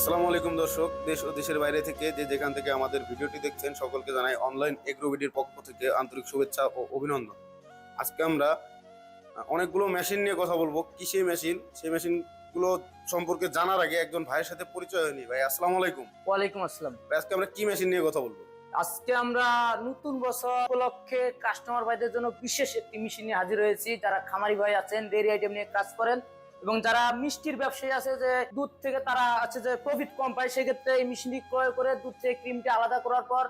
আসসালামু আলাইকুম দর্শক দেশ ও দেশের বাইরে থেকে যে যেখান থেকে আমাদের ভিডিওটি দেখছেন সকলকে জানাই অনলাইন এগ্রোভিডির পক্ষ থেকে আন্তরিক শুভেচ্ছা ও অভিনন্দন। আজকে আমরা অনেকগুলো মেশিন নিয়ে কথা বলব। কিসে মেশিন সেই মেশিনগুলো সম্পর্কে জানার আগে একজন ভাইয়ের সাথে পরিচয় হয়নি। ভাই আসসালামু আলাইকুম। ওয়ালাইকুম আসসালাম। আজকে আমরা কি মেশিন নিয়ে কথা বলব? আজকে আমরা নতুন বছর উপলক্ষে কাস্টমার ভাইদের জন্য বিশেষ একটি মেশিন নিয়ে হাজির হয়েছি। যারা খামারি ভাই আছেন ডেয়ারি আইটেম নিয়ে কাজ করেন এবং যারা মিষ্টির ব্যবসায়ী আছে যে দুধ থেকে তারা আছে যে প্রফিট কম পায় সেক্ষেত্রে এই মেশিনটি ক্রয় করে দুধ থেকে ক্রিমটি আলাদা করার পর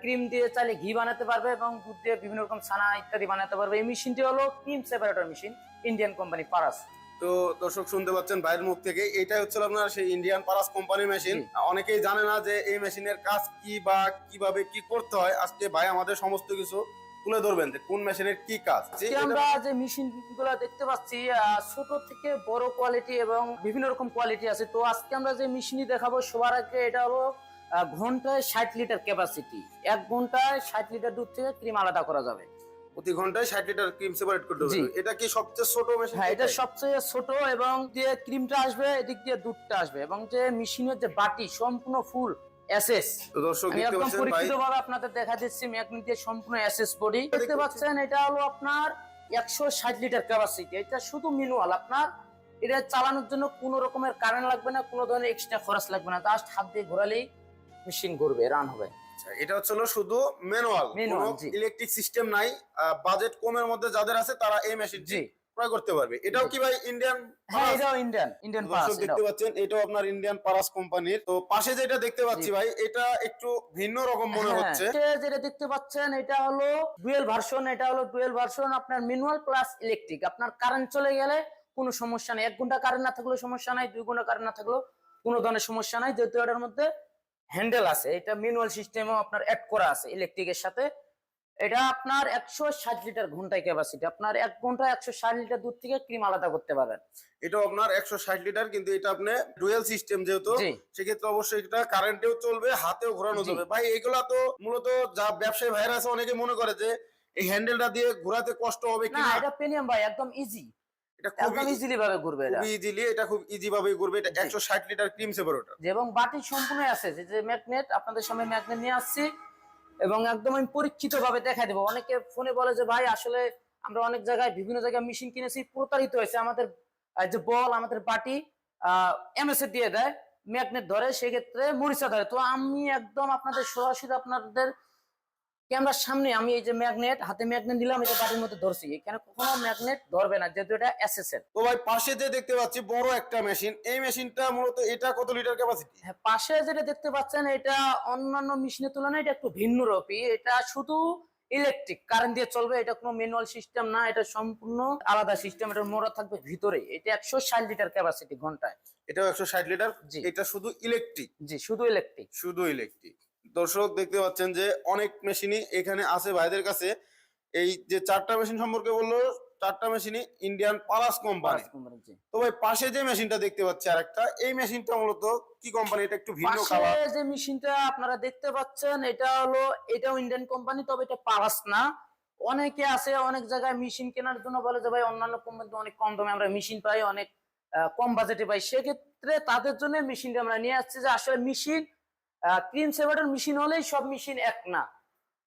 ক্রিম দিয়ে চাইলে ঘি বানাতে পারবে এবং দুধ দিয়ে বিভিন্ন রকম ছানা ইত্যাদি বানাতে পারবে। এই মেশিনটি হলো cream separator machine Indian company Paras. তো দর্শক শুনতে পাচ্ছেন ভাইয়ের মুখ থেকে এটাই হচ্ছে আপনার সেই ইন্ডিয়ান পারাস কোম্পানির মেশিন। অনেকেই জানে না যে এই মেশিনের কাজ কি বা কীভাবে কি করতে হয়। আজকে ভাই আমাদের সমস্ত কিছু তুলে ধরবেন যে কোন মেশিনের কি কাজ। আমরা যে মেশিনগুলো দেখতে পাচ্ছি ছোট থেকে বড় কোয়ালিটি এবং বিভিন্ন রকম কোয়ালিটি আছে। তো আজকে আমরা যে মেশিনই দেখাবো সবার আগে এটা হলো ঘন্টায় ষাট লিটার ক্যাপাসিটি এক ঘন্টায় ষাট লিটার দুধ থেকে ক্রিম আলাদা করা যাবে। প্রতি ঘন্টায় ষাট লিটার ক্রিম সেপারেট করতে হবে এটা কি সবচেয়ে ছোট মেশিন হ্যাঁ এটা সবচেয়ে ছোট এবং যে ক্রিমটা আসবে এদিক দিয়ে দুধটা আসবে এবং যে মেশিনের যে বাটি সম্পূর্ণ ফুল এসএস তো দর্শক দেখতে পাচ্ছেন ভাই আপনাদের দেখা দিচ্ছি ম্যাগনেট দিয়ে সম্পূর্ণ এসএস বডি। দেখতে পাচ্ছেন। এটা হলো আপনার একশো ষাট লিটার ক্যাপাসিটি এটা শুধু মিনুয়াল আপনার এটা চালানোর জন্য কোনো রকমের কারেন্ট লাগবে না কোনো ধরনের এক্সট্রা খরচ লাগবে না। জাস্ট হাত দিয়ে ঘোরালেই মেশিন ঘুরবে রান হবে। আচ্ছা, এটা হচ্ছে শুধু ম্যানুয়াল। ইলেকট্রিক সিস্টেম নাই। বাজেট কমের মধ্যে যাদের আছে তারা এই মেশিন জি। ক্রয় করতে পারবে। এটাও কি ভাই ইন্ডিয়ান হ্যাঁ এটাও ইন্ডিয়ান ইন্ডিয়ান পাস দেখতে পাচ্ছেন এটাও আপনার ইন্ডিয়ান পারাস কোম্পানির তো পাশে যেটা দেখতে পাচ্ছি ভাই এটা একটু ভিন্ন রকম মনে হ্যাঁ, হচ্ছে। যেটা দেখতে পাচ্ছেন এটা হলো ডুয়েল ভার্সন এটা হলো ডুয়েল ভার্সন আপনার ম্যানুয়াল প্লাস ইলেকট্রিক আপনার কারেন্ট চলে গেলে কোনো সমস্যা নেই। এক ঘণ্টা কারেন্ট না থাকলেও সমস্যা নাই দুই ঘণ্টা কারেন্ট না থাকলেও কোনো ধরনের সমস্যা নাই। যেহেতু এটার মধ্যে হ্যান্ডেল আছে এটা ম্যানুয়াল সিস্টেমও আপনার অ্যাড করা আছে ইলেকট্রিকের সাথে। এটা আপনার একশো ষাট লিটার ঘন্টায় ক্যাপাসিটি আপনার এক ঘন্টায় একশো ষাট লিটার দুধ থেকে ক্রিম আলাদা করতে পারবেন। এটা আপনার একশো ষাট লিটার কিন্তু এটা আপনি ডুয়েল সিস্টেম যেহেতু সেক্ষেত্রে অবশ্যই এটা কারেন্টেও চলবে হাতেও ঘোরানো। যাবে। ভাই এগুলা তো মূলত যা ব্যবসায়ী ভাইরা আছে অনেকে মনে করে যে এই হ্যান্ডেলটা দিয়ে ঘোরাতে কষ্ট হবে কিনা। এটা পেনিয়াম ভাই একদম ইজি এটা একদম ইজিলি ভাবে ঘুরবে এটা। খুবই ইজিলি এটা খুব ইজি ভাবে ঘুরবে। এটা জি। একশো ষাট লিটার ক্রিম সেপারেটর যে এবং বাটি সম্পূর্ণ আছে যে ম্যাগনেট আপনাদের সামনে ম্যাগনেট নিয়ে আসছি। এবং একদম আমি পরীক্ষিত ভাবে দেখাই দেবো। অনেকে ফোনে বলে যে, ভাই, আসলে আমরা অনেক জায়গায় বিভিন্ন জায়গায় মেশিন কিনেছি, প্রতারিত হয়েছে। আমাদের যে বল, আমাদের বাটি এমএস এ দিয়ে দেয় ম্যাগনেট ধরে, সেক্ষেত্রে মরিচা ধরে। তো আমি একদম আপনাদের সরাসরি আপনাদের ক্যামেরার সামনে আমি এই যে ম্যাগনেট হাতে ম্যাগনেট দিলাম এই যে বাটির মধ্যে ধরছি। এখানে কখনো ম্যাগনেট ধরবে না যেহেতু এটা এসএস এর তো ভাই পাশে যে দেখতে পাচ্ছি বড় একটা মেশিন। এই মেশিনটা মূলত এটা কত লিটার ক্যাপাসিটি হ্যাঁ পাশে যেটা দেখতে পাচ্ছেন এটা অন্যান্য মেশিনের তুলনায় এটা একটু ভিন্ন রূপী। এটা শুধু ইলেকট্রিক কারেন্ট দিয়ে চলবে এটা কোনো ম্যানুয়াল সিস্টেম না এটা সম্পূর্ণ আলাদা সিস্টেম এটা মোড়া থাকবে ভিতরে। এটা একশো ষাট লিটার ক্যাপাসিটি ঘন্টায়। এটাও একশো ষাট লিটার? জি। এটা শুধু ইলেকট্রিক জি শুধু ইলেকট্রিক শুধু ইলেকট্রিক দর্শক দেখতে পাচ্ছেন যে অনেক মেশিনই এখানে আছে ভাইদের কাছে। এই যে চারটা মেশিন সম্পর্কে বলল চারটা মেশিনই ইন্ডিয়ান পালাস কোম্পানি কোম্পানি তো ভাই পাশে যে মেশিনটা দেখতে পাচ্ছি আরেকটা এই মেশিনটা মূলত কি কোম্পানি এটা একটু ভিন্ন পাশে যে মেশিনটা আপনারা দেখতে পাচ্ছেন এটা হলো এটাও ইন্ডিয়ান কোম্পানি তবে এটা পারাস না। অনেকে আছে অনেক জায়গায় মেশিন কেনার জন্য বলে যে ভাই অন্যান্য কোম্পানিতে অনেক কম দামে আমরা মেশিন পাই অনেক কম বাজেটে পাই। সেক্ষেত্রে তাদের জন্য মেশিনটা আমরা নিয়ে আসছি যে আসলে মেশিন ক্রিম সেভারের মেশিন হলেই সব মেশিন এক না।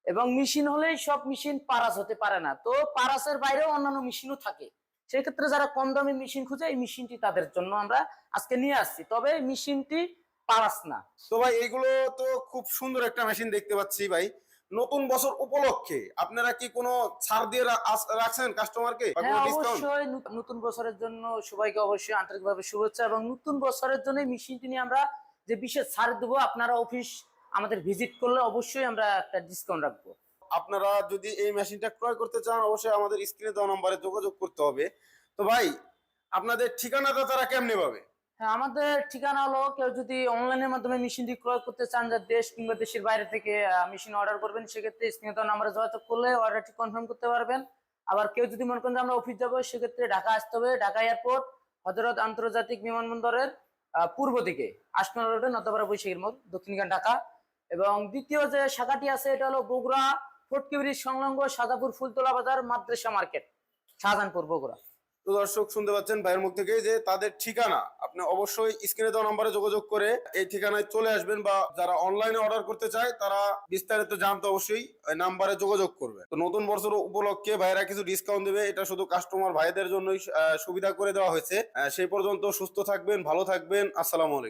এবং মেশিন হলেই সব মেশিন পারাস হতে পারে না। তো পারাসের বাইরেও অন্যান্য মেশিনও থাকে। সেক্ষেত্রে যারা কম দামি মেশিন খুঁজে এই মেশিনটি তাদের জন্য আমরা আজকে নিয়ে আসছি। তবে মেশিনটি পারাস না। তো ভাই এইগুলো তো খুব সুন্দর একটা মেশিন দেখতে পাচ্ছি ভাই। নতুন বছর উপলক্ষে আপনারা কি কোনো ছাড় দিয়ে রাখছেন কাস্টমারকে হ্যাঁ অবশ্যই। নতুন বছরের জন্য সবাইকে অবশ্যই আন্তরিকভাবে শুভেচ্ছা। এবং নতুন বছরের জন্য মেশিনটি নিয়ে আমরা যে বিশেষ ছাড় দেবো আপনারা অফিস আমাদের ভিজিট করলে অবশ্যই আমরা একটা ডিসকাউন্ট রাখব। আপনারা যদি এই মেশিনটা ক্রয় করতে চান অবশ্যই আমাদের স্ক্রিনে দেওয়া নম্বরে যোগাযোগ করতে হবে। তো ভাই আপনাদের ঠিকানাটা তারা কেমনে পাবে? হ্যাঁ আমাদের ঠিকানা হলো কেউ যদি অনলাইনের মাধ্যমে মেশিনটি ক্রয় করতে চান যা দেশ কিংবা দেশের বাইরে থেকে মেশিন অর্ডার করবেন সেক্ষেত্রে স্ক্রিনে দেওয়া নাম্বারে যোগাযোগ করলে অর্ডারটি কনফার্ম করতে পারবেন। আবার কেউ যদি মনে করেন যে আমরা অফিস যাব সেক্ষেত্রে ঢাকা আসতে হবে। ঢাকা এয়ারপোর্ট হজরত আন্তর্জাতিক বিমানবন্দরের পূর্ব দিকে আসমা রোডে নতপাড়া বৈশাখীর মোড় দক্ষিণখান ঢাকা। এবং দ্বিতীয় যে শাখাটি আছে, এটা হলো বগুড়া ফটকিবির সংলগ্ন সাদাপুর ফুলতলা বাজার, মাদ্রাসা মার্কেট, শাহজাহানপুর, বগুড়া। তো দর্শক, শুনতে পাচ্ছেন ভাইয়ের মুখ থেকে যে তাদের ঠিকানা। আপনি অবশ্যই স্ক্রিনে দেওয়া নাম্বারে যোগাযোগ করে এই ঠিকানায় চলে আসবেন বা যারা অনলাইনে অর্ডার করতে চায়, তারা বিস্তারিত জানতে অবশ্যই নাম্বারে যোগাযোগ করবে। তো নতুন বছর উপলক্ষে ভাইয়েরা কিছু ডিসকাউন্ট দেবে, এটা শুধু কাস্টমার ভাইদের জন্যই সুবিধা করে দেওয়া হয়েছে। সেই পর্যন্ত সুস্থ থাকবেন, ভালো থাকবেন। আসসালামু আলাইকুম।